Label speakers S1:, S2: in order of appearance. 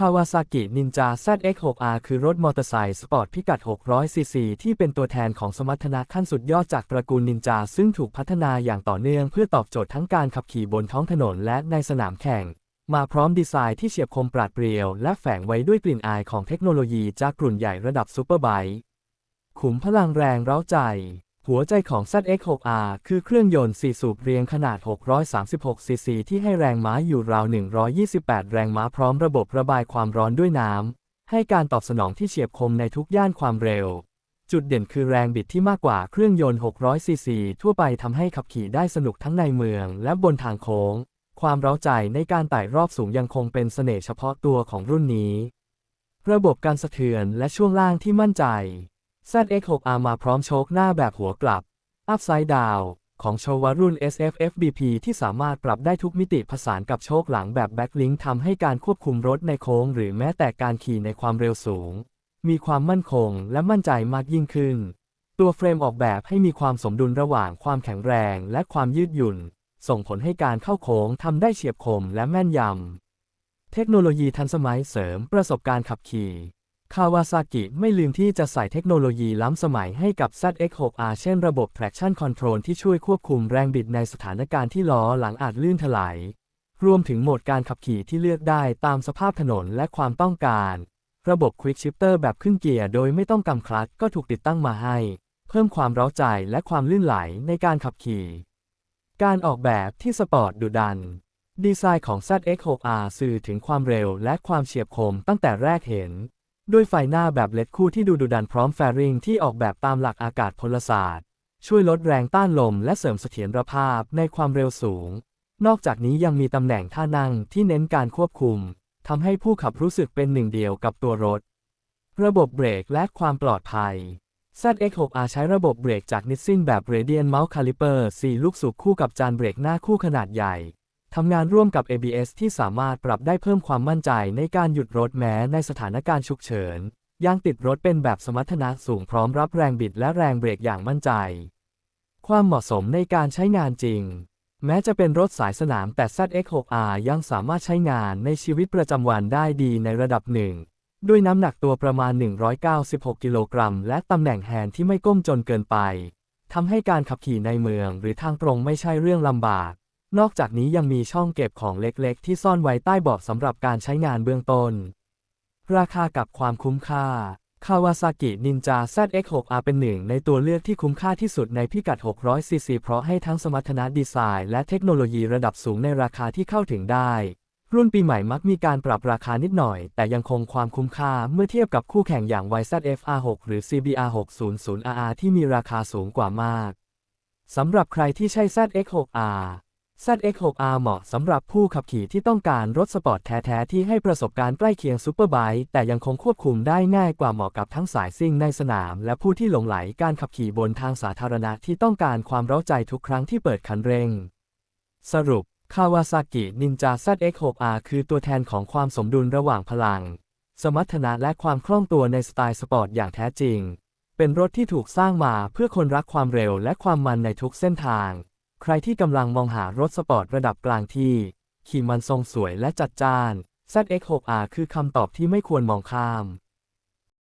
S1: Kawasaki Ninja ZX6R คือรถมอเตอร์ไซค์สปอร์ตพิกัด 600 ซีซี ที่เป็นตัวแทนของสมรรถนะขั้นสุดยอดจากตระกูลนินจา ซึ่งถูกพัฒนาอย่างต่อเนื่องเพื่อตอบโจทย์ทั้งการขับขี่บนท้องถนนและในสนามแข่ง มาพร้อมดีไซน์ที่เฉียบคมปราดเปรียว และแฝงไว้ด้วยกลิ่นอายของเทคโนโลยีจากกลุ่นใหญ่ระดับซูเปอร์ไบค์ขุมพลังแรงเร้าใจ หัวใจของ ZX6R คือเครื่องยนต์ 4 สูบเรียงขนาด 636 ซีซี ที่ให้แรงม้าอยู่ราว 128 แรงม้าพร้อมระบบระบายความร้อนด้วยน้ำ ให้การตอบสนองที่เฉียบคมในทุกย่านความเร็ว จุดเด่นคือแรงบิดที่มากกว่าเครื่องยนต์ 600 ซีซี ทั่วไปทำให้ขับขี่ได้สนุกทั้งในเมืองและบนทางโค้ง ความเร้าใจในการไต่รอบสูงยังคงเป็นเสน่ห์เฉพาะตัวของรุ่นนี้ ระบบการสะเทือนและช่วงล่างที่มั่นใจ ZX6R มาพร้อมโชคหน้าแบบหัวกลับ Upside Down ของโชวารุ่น SFFBP ที่สามารถปรับได้ทุกมิติผสานกับโชคหลังแบบ Backlink ทำให้การควบคุมรถในโค้งหรือแม้แต่การขี่ในความเร็วสูง มีความมั่นคงและมั่นใจมากยิ่งขึ้น ตัวเฟรมออกแบบให้มีความสมดุลระหว่างความแข็งแรงและความยืดหยุ่น ส่งผลให้การเข้าโค้งทำได้เฉียบคมและแม่นยำ เทคโนโลยีทันสมัยเสริมประสบการณ์ขับขี่ คาวาซากิไม่ลืมที่จะใส่เทคโนโลยีล้ำสมัยให้กับ ZX6R เช่นระบบ traction control ที่ช่วยควบคุมแรงบิดในสถานการณ์ที่ล้อหลังอาจลื่นถลาย รวมถึงโหมดการขับขี่ที่เลือกได้ตามสภาพถนนและความต้องการ ระบบ Quick Shifter แบบขึ้นเกียร์โดยไม่ต้องกำคลัตช์ก็ถูกติดตั้งมาให้ เพิ่มความเร้าใจและความลื่นไหลในการขับขี่ การออกแบบที่สปอร์ตดุดัน ดีไซน์ของ ZX6R สื่อถึงความเร็วและความเฉียบคมตั้งแต่แรกเห็น ด้วยไฟหน้าแบบเลดคู่ที่ดูดุดันพร้อมแฟริงที่ออกแบบตามหลักอากาศพลศาสตร์ ช่วยลดแรงต้านลมและเสริมเสถียรภาพในความเร็วสูง นอกจากนี้ยังมีตำแหน่งท่านั่งที่เน้นการควบคุมทำให้ผู้ขับรู้สึกเป็นหนึ่งเดียวกับตัวรถ ระบบเบรกและความปลอดภัย ZX6R ใช้ระบบเบรกจากนิสซินแบบ Radian Mouse Caliper 4 ลูกสูบคู่กับจานเบรกหน้าคู่ขนาดใหญ่ ทำงานร่วมกับ ABS ที่สามารถปรับได้เพิ่มความมั่นใจในการหยุดรถแม้ในสถานการณ์ฉุกเฉินยางติดรถเป็นแบบสมรรถนะสูงพร้อมรับแรงบิดและแรงเบรกอย่างมั่นใจ ความเหมาะสมในการใช้งานจริง แม้จะเป็นรถสายสนามแต่ ZX6R ยังสามารถใช้งานในชีวิตประจำวันได้ดีในระดับหนึ่ง ด้วยน้ำหนักตัวประมาณ 196 กิโลกรัม และตำแหน่งแฮนด์ที่ไม่ก้มจนเกินไปทำให้การขับขี่ในเมืองหรือทางตรงไม่ใช่เรื่องลำบาก นอกจากนี้ยังมีช่องเก็บของเล็กๆ ที่ซ่อนไว้ใต้เบาะสำหรับการใช้งานเบื้องต้น ราคากับความคุ้มค่า Kawasaki Ninja ZX6R เป็นหนึ่งในตัวเลือกที่คุ้มค่าที่สุดในพิกัด 600cc เพราะให้ทั้งสมรรถนะดีไซน์และเทคโนโลยีระดับสูงในราคาที่เข้าถึงได้ รุ่นปีใหม่มักมีการปรับราคานิดหน่อย แต่ยังคงความคุ้มค่าเมื่อเทียบกับคู่แข่งอย่าง YZF-R6 หรือ CBR600RR ที่มีราคาสูงกว่ามากสำหรับใครที่ใช้ ZX6R ZX6R เหมาะสำหรับผู้ขับขี่ที่ต้องการรถสปอร์ตแท้ ๆ ที่ให้ประสบการณ์ใกล้เคียงซูเปอร์ไบค์แต่ยังคงควบคุมได้ง่ายกว่าเหมาะกับทั้งสายซิ่งในสนาม และผู้ที่หลงไหลการขับขี่บนทางสาธารณะที่ต้องการความเร้าใจทุกครั้งที่เปิดคันเร่ง สรุป Kawasaki Ninja ZX6R คือตัวแทนของความสมดุลระหว่างพลัง สมรรถนะและความคล่องตัวในสไตล์สปอร์ตอย่างแท้จริง เป็นรถที่ถูกสร้างมาเพื่อคนรักความเร็วและความมันในทุกเส้นทาง ใครที่กำลังมองหารถสปอร์ตระดับกลางที่ ขี่มันทรงสวยและจัดจ้าน ZX6R คือคำตอบที่ไม่ควรมองข้าม